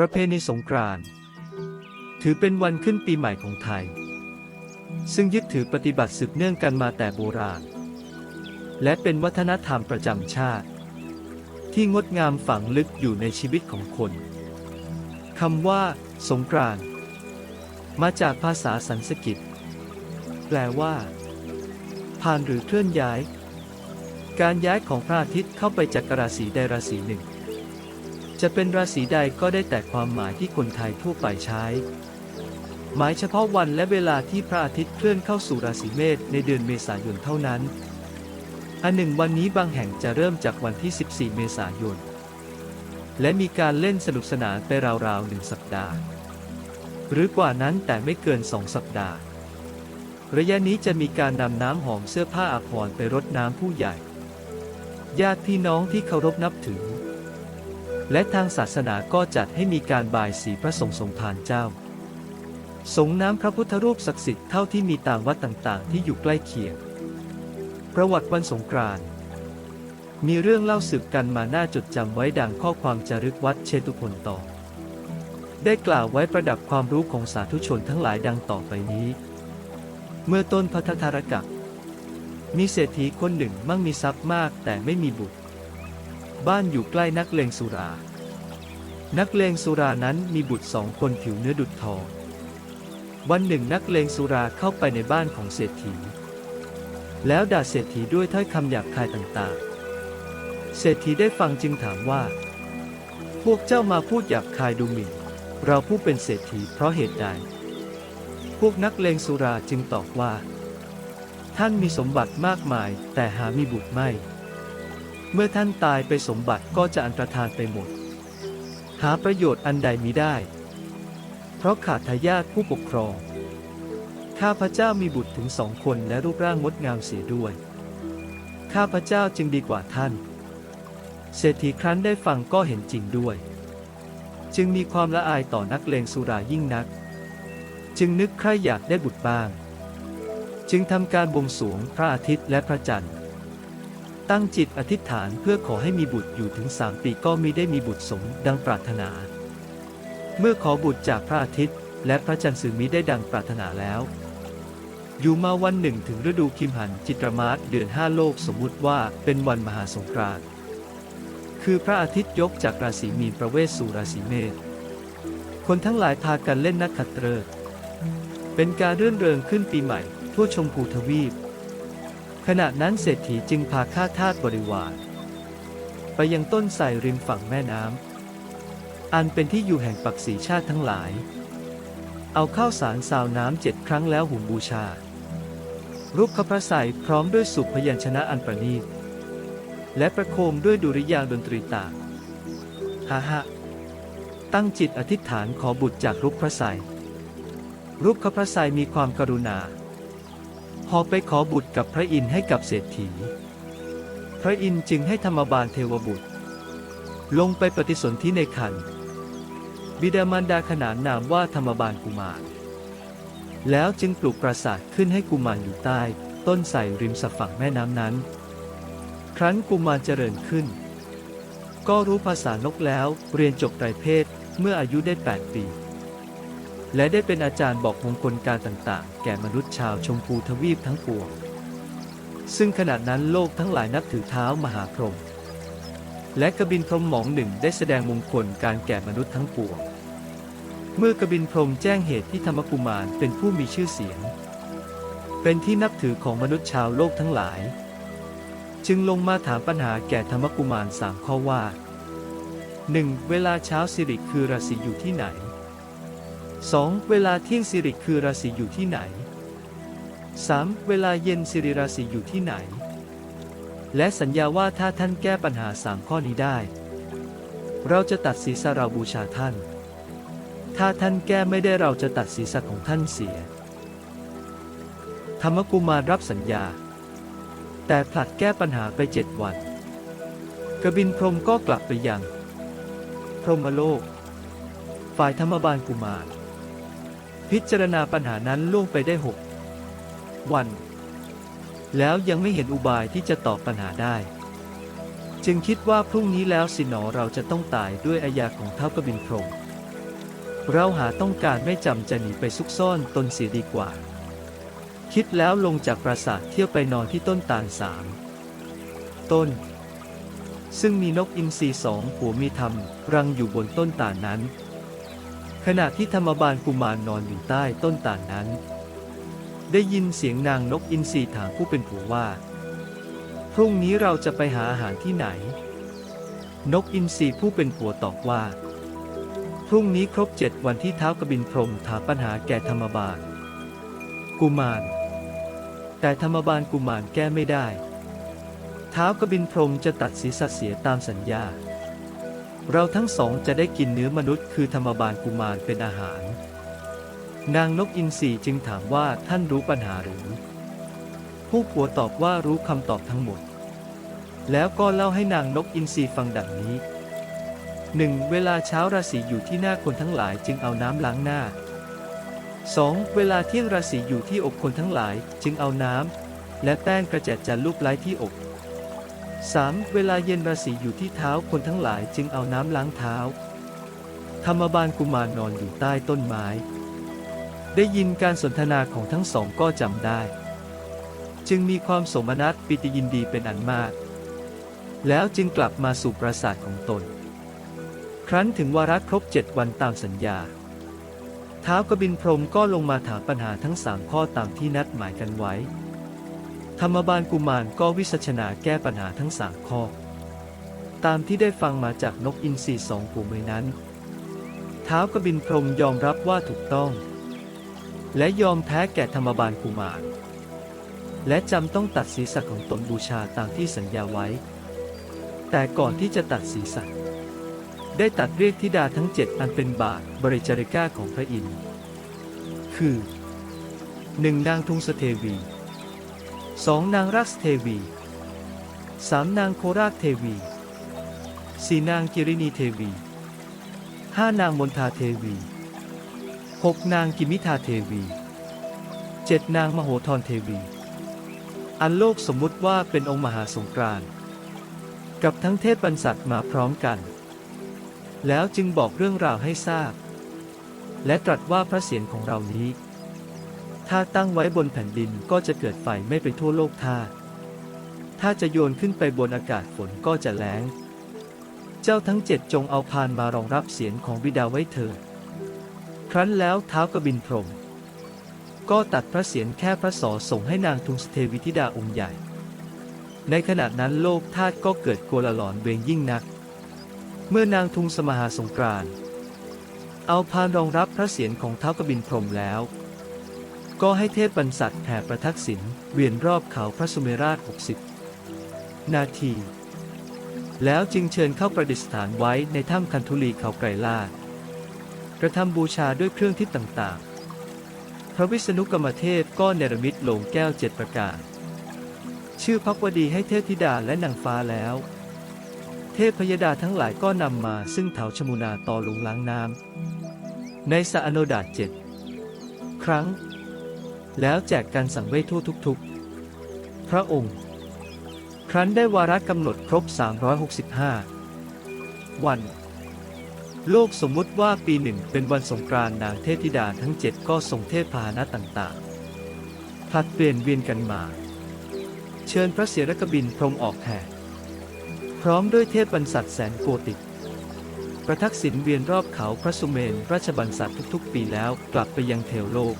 ประเพณีสงกรานต์ถือเป็นวันขึ้นปีใหม่ของไทย ซึ่งยึดถือปฏิบัติสืบเนื่องกันมาแต่โบราณ และเป็นวัฒนธรรมประจำชาติ ที่งดงามฝังลึกอยู่ในชีวิตของคนคำว่า สงกรานต์มาจากภาษาสันสกฤตแปลว่า ผ่านหรือเคลื่อนย้าย การย้ายของพระอาทิตย์เข้าไปจากราศีใดราศีหนึ่ง จะเป็นราศีใดก็ได้แต่ความหมายที่คนไทยทั่วไปใช้ หมายเฉพาะวันและเวลาที่พระอาทิตย์เคลื่อนเข้าสู่ราศีเมษในเดือนเมษายนเท่านั้น อันหนึ่งวันนี้บางแห่งจะเริ่มจากวันที่ 14 เมษายน และมีการเล่นสนุกสนานไปราวๆหนึ่งสัปดาห์ หรือกว่านั้นแต่ไม่เกินสองสัปดาห์ ระยะนี้จะมีการนำน้ำหอมเสื้อผ้าอาภรณ์ไปรดน้ำผู้ใหญ่ ญาติพี่น้องที่เคารพนับถือ และทางศาสนาก็จัดให้มีการบายสีพระสงฆ์ทรงพานเจ้า สงน้ำพระพุทธรูปศักดิ์สิทธิ์เท่าที่มีตามวัดต่างๆ ที่อยู่ใกล้เคียง ประวัติวันสงกรานต์มีเรื่องเล่าสืบกันมาน่าจดจำไว้ดังข้อความจารึกวัดเชตุพนต่อ ได้กล่าวไว้ประดับความรู้ของสาธุชนทั้งหลายดังต่อไปนี้ เมื่อต้นพัทธารกับมีเศรษฐีคนหนึ่งมั่งมีทรัพย์มากแต่ไม่มีบุตร บ้านอยู่ใกล้นักเลงสุรา นักเลงสุรานั้นมีบุตรสองคนผิวเนื้อดุจทอง วันหนึ่งนักเลงสุราเข้าไปในบ้านของเศรษฐี แล้วด่าเศรษฐีด้วยถ้อยคำหยาบคายต่างๆ เศรษฐีได้ฟังจึงถามว่า พวกเจ้ามาพูดหยาบคายดูหมิ่น เราผู้เป็นเศรษฐีเพราะเหตุใด พวกนักเลงสุราจึงตอบว่า ท่านมีสมบัติมากมายแต่หามีบุตรไม่ เมื่อท่านตายไปสมบัติก็จะอันตรธานไปหมด หาประโยชน์อันใดมิได้ เพราะขาดทายาทผู้ปกครอง ข้าพเจ้ามีบุตรถึงสองคนและรูปร่างงดงามเสียด้วย ข้าพเจ้าจึงดีกว่าท่าน เศรษฐีครั้นได้ฟังก็เห็นจริงด้วย จึงมีความละอายต่อนักเลงสุรายิ่งนัก จึงนึกใครอยากได้บุตรบ้าง จึงทำการบวงสรวงพระอาทิตย์และพระจันทร์ ตั้งจิตอธิษฐานเพื่อขอให้มีบุตรอยู่ถึงสามปีก็มีได้มีบุตรสมดังปรารถนา เมื่อขอบุตรจากพระอาทิตย์ และพระจันทร์สึงมิได้ดังปรารถนาแล้ว อยู่มาวันหนึ่งถึงฤดูคิมหันจิตรมาสเดือนห้าโลกสมมุติว่าเป็นวันมหาสงกรานต์คือพระอาทิตย์ยกจากราศีมีนประเวศสู่ราศีเมษคนทั้งหลายพากันเล่นนักขัตฤกษ์เป็นการเรื่อนเริงขึ้นปีใหม่ ทั่วชมพูทวีป ขณะนั้นเศรษฐีจึงพาข้าทาสบริวาร ไปยังต้นไทรริมฝั่งแม่น้ำ อันเป็นที่อยู่แห่งปักษีชาติทั้งหลาย เอาข้าวสารสาวน้ำเจ็ดครั้งแล้วหุงบูชา รูปขพระใสยพร้อมด้วยสุพยัญชนะอันประณีต และประโคมด้วยดุริยางดนตรีต่างฮาฮะตั้งจิตอธิษฐานขอบุตรจากรูปพระใสยรูปขพระใสยมีความกรุณา พอไปขอบุตรกับพระอินทร์ให้กับเศรษฐี พระอินทร์จึงให้ธรรมบาลเทวบุตร ลงไปปฏิสนธิในคันบิดามารดาขนานนามว่าธรรมบาลกุมาร แล้วจึงปลูกปราสาทขึ้นให้กุมารอยู่ใต้ ต้นไทรริมสะฝั่งแม่น้ำนั้น ครั้นกุมารเจริญขึ้น ก็รู้ภาษานกแล้วเรียนจบไตรเพศเมื่ออายุได้ 8 ปี และได้เป็นอาจารย์บอกมงคลการต่างๆ แก่มนุษย์ชาวชมพูทวีปทั้งปวง ซึ่งขณะนั้นโลกทั้งหลายนับถือเท้ามหาพรหมและกบินพรหมหมองหนึ่งได้แสดงมงคลการแก่มนุษย์ทั้งปวง เมื่อกบินพรหมแจ้งเหตุที่ธรรมกุมารเป็นผู้มีชื่อเสียง เป็นที่นับถือของมนุษย์ชาวโลกทั้งหลาย จึงลงมาถามปัญหาแก่ธรรมกุมารสามข้อว่า 1. เวลาเช้าสิริคือราศีอยู่ที่ไหน 2. เวลาเที่ยงสิริคือราศีอยู่ที่ไหน 3. เวลาเย็นสิริราศีอยู่ที่ไหน และสัญญาว่าถ้าท่านแก้ปัญหาสามข้อนี้ได้ เราจะตัดศีรษะเราบูชาท่าน ถ้าท่านแก้ไม่ได้เราจะตัดศีรษะของท่านเสีย ธรรมกุมารรับสัญญา แต่ผลัดแก้ปัญหาไปเจ็ดวัน กบินพรมก็กลับไปยัง พรหมโลก ฝ่ายธรรมบาลกุมาร พิจารณาปัญหานั้นล่วงไปได้หกวัน แล้วยังไม่เห็นอุบายที่จะตอบปัญหาได้ จึงคิดว่าพรุ่งนี้แล้วสิหนอเราจะต้องตายด้วยอาญาของเท้ากบินพรมเราหาต้องการไม่จำจะหนีไปซุกซ่อนตนเสียดีกว่า คิดแล้วลงจากปราสาทเที่ยวไปนอนที่ต้นตาลสามต้น ซึ่งมีนกอินทรีสองหัวมีทำรังอยู่บนต้นตาลนั้น ขณะที่ธรรมบาลกุมารนอนอยู่ใต้ต้นตาลนั้น ได้ยินเสียงนางนกอินทรีถามผู้เป็นผัวว่า พรุ่งนี้เราจะไปหาอาหารที่ไหน นกอินทรีผู้เป็นผัวตอบว่า พรุ่งนี้ครบเจ็ดวันที่เท้ากบินพรมถามปัญหาแก่ธรรมบาล กุมาร แต่ธรรมบาลกุมารแก้ไม่ได้ เท้ากบินพรมจะตัดศีรษะเสียตามสัญญา เราทั้งสองจะได้กินเนื้อมนุษย์ คือธรรมบาลกุมารเป็นอาหาร นางนกอินทรีจึงถามว่าท่านรู้ปัญหาหรือ ผู้ผัวตอบว่ารู้คำตอบทั้งหมด แล้วก็เล่าให้นางนกอินทรีฟังดังนี้หนึ่งเวลาเช้าราศีอยู่ที่หน้าคนทั้งหลายจึงเอาน้ำล้างหน้า 2. เวลาเที่ยงราศีอยู่ที่อกคนทั้งหลายจึงเอาน้ำและแป้งกระแจดจันลูบไล้ที่อก 3. เวลาเย็นราศีอยู่ที่เท้าคนทั้งหลายจึงเอาน้ำล้างเท้า ธรรมบาลกุมารนอนอยู่ใต้ต้นไม้ ได้ยินการสนทนาของทั้งสองก็จำได้ จึงมีความสมนัตปิติยินดีเป็นอันมาก แล้วจึงกลับมาสู่ปราสาทของตน ครั้นถึงวาระครบเจ็ดวันตามสัญญาท้าวกบินพรมก็ลงมาถามปัญหาทั้งสามข้อตามที่นัดหมายกันไว้ ธรรมบาลกุมารก็วิสัชนาแก้ปัญหาทั้งสามข้อ ตามที่ได้ฟังมาจากนกอินทรีสองหูมือนั้น ท้าวกบินพรมยอมรับว่าถูกต้อง และยอมแพ้แก่ธรรมบาลกุมาร และจำต้องตัดศีรษะของตนบูชาตามที่สัญญาไว้ แต่ก่อนที่จะตัดศีรษะได้ตัดเรียกธิดาทั้งเจ็ดอันเป็นบาทบริจาริก้าของพระอินทร์ คือหนึ่งนางทุงสเทวี สองนางรักเทวีสามนางโคราชเทวีสี่นางกิรินีเทวีห้านางมนทาเทวีหกนางกิมิทาเทวีเจ็ดนางมโหธรเทวี อันโลกสมมุติว่าเป็นองค์มหาสงกรานต์กับทั้งเทพบรรษัทมาพร้อมกัน แล้วจึงบอกเรื่องราวให้ทราบ และตรัสว่าพระเศียรของเรานี้ ถ้าตั้งไว้บนแผ่นดินก็จะเกิดไฟไม่ไปทั่วโลกท่า ถ้าจะโยนขึ้นไปบนอากาศฝนก็จะแล้ง เจ้าทั้งเจ็ดจงเอาพานมารองรับเสียงของบิดาไว้เถิด ครั้นแล้วเท้ากบินพรม ก็ตัดพระเศียรแค่พระสอส่งให้นางทุงสเทวิธิดาองค์ใหญ่ ในขณะนั้นโลกธาตุก็เกิดโกลาหลอนเวงยิ่งนัก เมื่อนางทุงสมหาสงกรานต์เอาพานรองรับพระเศียรของเท้ากบินพรมแล้ว ก็ให้เทพบรรษัทแผ่ประทักษิณเวียนรอบเขาพระสุเมราช 60 นาที แล้วจึงเชิญเข้าประดิษฐานไว้ในถ้ำคันธุลีเขาไกรลาดกระทำบูชาด้วยเครื่องทิศต่างๆ พระวิษณุกรรมเทพก็เนรมิตโลงแก้วเจ็ดประการ ชื่อพักวดีให้เทพธิดาและนางฟ้าแล้ว เทพพยดาทั้งหลายก็นำมาซึ่งเถาชมุนาต่อลงล้างน้ำในสะอโนดาเจ็ดครั้ง แล้วแจกการสั่งเวททั่วทุกๆ พระองค์ ครั้นได้วาระกำหนดครบ 365 วัน โลกสมมุติว่าปีหนึ่งเป็นวันสงกรานต์นางเทพธิดาทั้งเจ็ดก็ทรงเทพพาหนะต่างๆผัดเปลี่ยนเวียนกันมา เชิญพระเสียรกบินพรมออกแห่พร้อมด้วยเทพบรรษัทแสนโกติกประทักษิณเวียนรอบเขาพระสุเมนราชบรรษัททุกๆ ปีแล้วกลับไปยังเทวโลก